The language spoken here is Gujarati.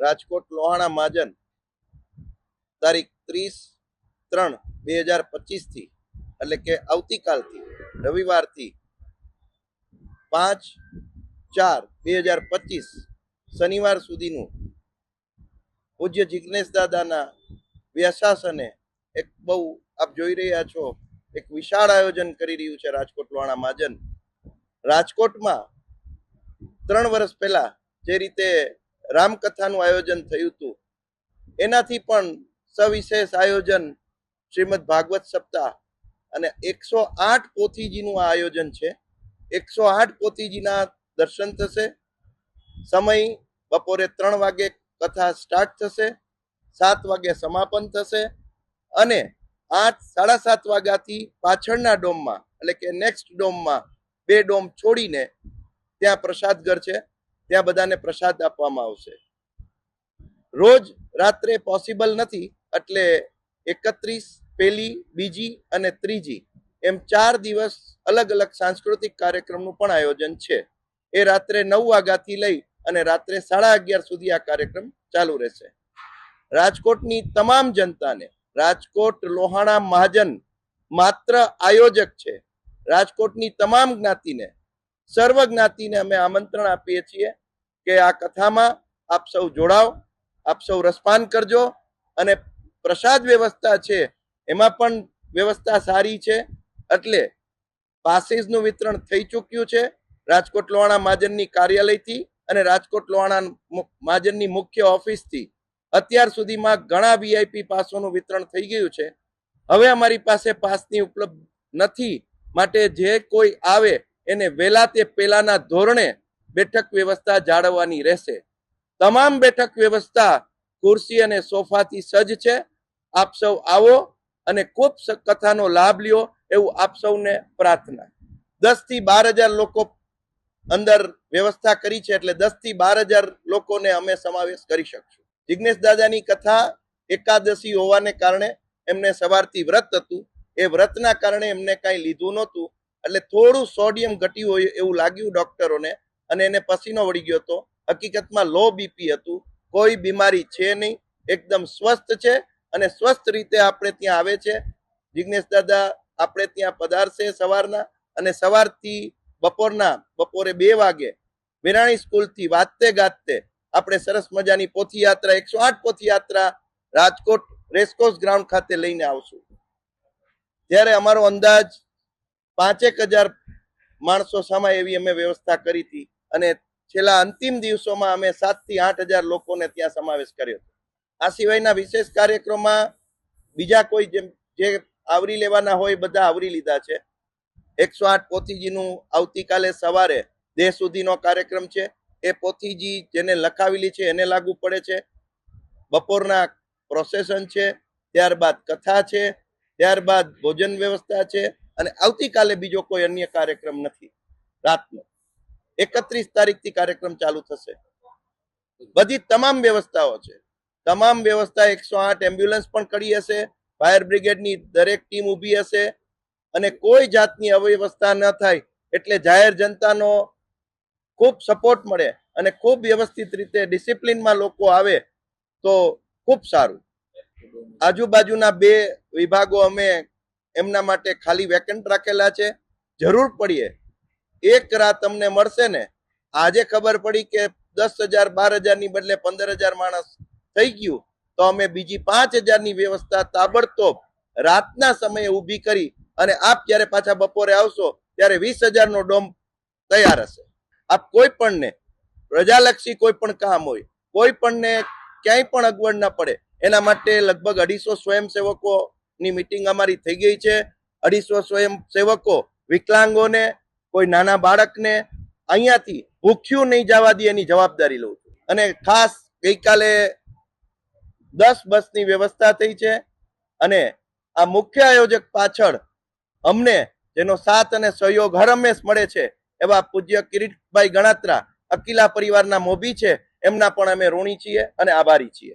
રાજકોટ લોહાણા મહાજન તારીખ ત્રીસ ત્રણ બે હજાર પચીસથી, એટલે કે આવતીકાલથી, રવિવારથી પાંચ ચાર બે હજાર પચીસ શનિવાર સુધીનું પૂજ્ય જિજ્ઞેશ દાદાના વ્યાસાસને એક બહુ આપ જોઈ રહ્યા છો, એક વિશાળ આયોજન કરી રહ્યું છે રાજકોટ લોહાણા મહાજન. રાજકોટમાં ત્રણ વર્ષ પહેલા જે રીતે રામકથાનું આયોજન થયું હતું. એનાથી પણ સવિશેષ આયોજન શ્રીમદ ભાગવત સપ્તાહ અને એકસો આઠ પોથીજીનું આ આયોજન છે. એકસો આઠ પોથીજીના દર્શન થશે. સમય બપોરે ત્રણ વાગે કથા સ્ટાર્ટ થશે. સાત વાગે સમાપન થશે અને આઠ, સાડા સાત વાગ્યાથી પાછળના ડોમમાં, એટલે કે નેક્સ્ટ ડોમમાં બે ડોમ છોડીને ત્યાં પ્રસાદ ઘર છે. ત્યાં બધાને પ્રસાદ આપવામાં આવશે. રોજ રાત્રે પોસિબલ નથી, એટલે એકત્રીસ, પહેલી, બીજી અને ત્રીજી એમ ચાર દિવસ અલગ અલગ સાંસ્કૃતિક કાર્યક્રમનું પણ આયોજન છે. એ રાત્રે નવ વાગ્યાથી લઈ અને રાત્રે સાડા અગિયાર સુધી આ કાર્યક્રમ ચાલુ રહેશે. રાજકોટની તમામ જનતાને, રાજકોટ લોહાણા મહાજન માત્ર આયોજક છે. રાજકોટની તમામ જ્ઞાતિને સર્વ જ્ઞાતિને અમે આમંત્રણ આપીએ છીએ કે આ કથામાં આપ સૌ જોડાઓ, આપ સૌ રસપાન કરજો અને પ્રસાદ વ્યવસ્થા છે, એમાં પણ વ્યવસ્થા સારી છે. એટલે પાસીસનું વિતરણ થઈ ચૂક્યું છે રાજકોટ લોહાણા મહાજનની કાર્યાલયથી અને રાજકોટ લોહાણા મહાજનની મુખ્ય ઓફિસથી. અત્યાર સુધીમાં ઘણા વીઆઈપી પાસોનું વિતરણ થઈ ગયું છે. હવે અમારી પાસે પાસની ઉપલબ્ધ નથી, માટે જે કોઈ આવે એને વહેલા તે પહેલાના ધોરણે બેઠક વ્યવસ્થા જાળવવાની રહેશે. તમામ બેઠક વ્યવસ્થા ખુરશી અને સોફાથી સજ્જ છે. આપ સૌ આવો અને ખૂબ કથાનો લાભ લ્યો એવું આપ સૌને પ્રાર્થના. દસથી બાર હજાર લોકો અંદર વ્યવસ્થા કરી છે એટલે દસથી બાર હજાર લોકોને અમે સમાવેશ કરી શકશું. જિજ્ઞેશ દાદાની કથા એકાદશી હોવાને કારણે એમને સવારથી વ્રત હતું. એ વ્રતના કારણે એમને કાંઈ લીધું નહોતું. એટલે થોડું સોડિયમ ઘટ્યું હોય એવું લાગ્યું ડોક્ટરોને અને એને પસીનો વળી ગયો હતો. હકીકતમાં લો બીપી હતું. કોઈ બીમારી છે નહીં. એકદમ સ્વસ્થ છે અને સ્વસ્થ રીતે આપણે ત્યાં આવે છે. જિજ્ઞેશ દાદા આપણે ત્યાં પધારશે સવારના અને સવારથી બપોરના, બપોરે બે વાગે વિરાણી સ્કૂલથી વાતતે ગાતે આપણે સરસ મજાની પોથીયાત્રા, એકસો આઠ પોથીયાત્રા રાજકોટ રેસકોર્સ ગ્રાઉન્ડ ખાતે લઈને આવશું. ત્યારે અમારો અંદાજ પાંચેક હજાર માણસો સામે એવી અમે વ્યવસ્થા કરી હતી. અને છેલ્લા અંતિમ દિવસોમાં અમે સાતથી આઠ હજાર લોકોને ત્યાં સમાવેશ કર્યો હતો. આ સિવાયના વિશેષ કાર્યક્રમમાં બીજા કોઈ જેમ, જે આવરી લેવાના હોય બધા આવરી લીધા છે. એકસો આઠ પોથીજીનું આવતીકાલે સવારે દેહ સુધીનો કાર્યક્રમ છે. એ પોથીજી જેને લખાવેલી છે એને લાગુ પડે છે. બપોરના પ્રોસેસન છે. ત્યારબાદ કથા છે. ત્યારબાદ ભોજન વ્યવસ્થા છે. અને આવતીકાલે બીજો કોઈ અન્ય કાર્યક્રમ નથી. રાતનો. એકત્રીસ તારીખથી કાર્યક્રમ ચાલુ થશે. બધી તમામ વ્યવસ્થાઓ છે. તમામ વ્યવસ્થા એકસો આઠ એમ્બ્યુલન્સ પણ કરી હશે. ફાયર બ્રિગેડની દરેક ટીમ ઊભી હશે. અને કોઈ જાતની અવ્યવસ્થા ન થાય એટલે જાહેર જનતાનો ખૂબ સપોર્ટ મળે અને ખૂબ વ્યવસ્થિત રીતે ડિસિપ્લિનમાં લોકો આવે તો ખૂબ સારું. આજુબાજુના બે વિભાગો અમે એમના માટે ખાલી વેકેન્ટ રાખેલા છે. જરૂર પડીએ. એક રાત તમને મળશે ને, આજે ખબર પડી કે દસ હજાર, બાર હજારની બદલે પંદર હજાર માણસ થઈ ગયું, તો અમે બીજી પાંચ હજારની વ્યવસ્થા તાબડતોબ રાતના સમયે ઊભી કરી અને આપ જ્યારે પાછા બપોરે આવશો, ત્યારે વીસ હજારનો ડોમ તૈયાર હશે. આપ કોઈ પણને, પ્રજાલક્ષી કોઈ પણ કામ હોય, કોઈ પણને ક્યાંય પણ અગવડ ના પડે. એના માટે લગભગ અઢીસો સ્વયંસેવકોની મિટિંગ અમારી થઈ ગઈ છે. અઢીસો સ્વયંસેવકો વિકલાંગોને, કોઈ નાના બાળકને અહીંયાથી ભૂખ્યું નહીં જવા દે એની જવાબદારી લઉં છું. અને ખાસ ગઈકાલે દસ બસની વ્યવસ્થા થઈ છે અને આ મુખ્ય આયોજક પાછળ અમને જેનો સાથ અને સહયોગ હર હંમેશ મળે છે એવા પૂજ્ય કિરીટભાઈ ગણાત્રા, અકીલા પરિવારના મોભી છે, એમના પણ અમે ઋણી છીએ અને આભારી છીએ.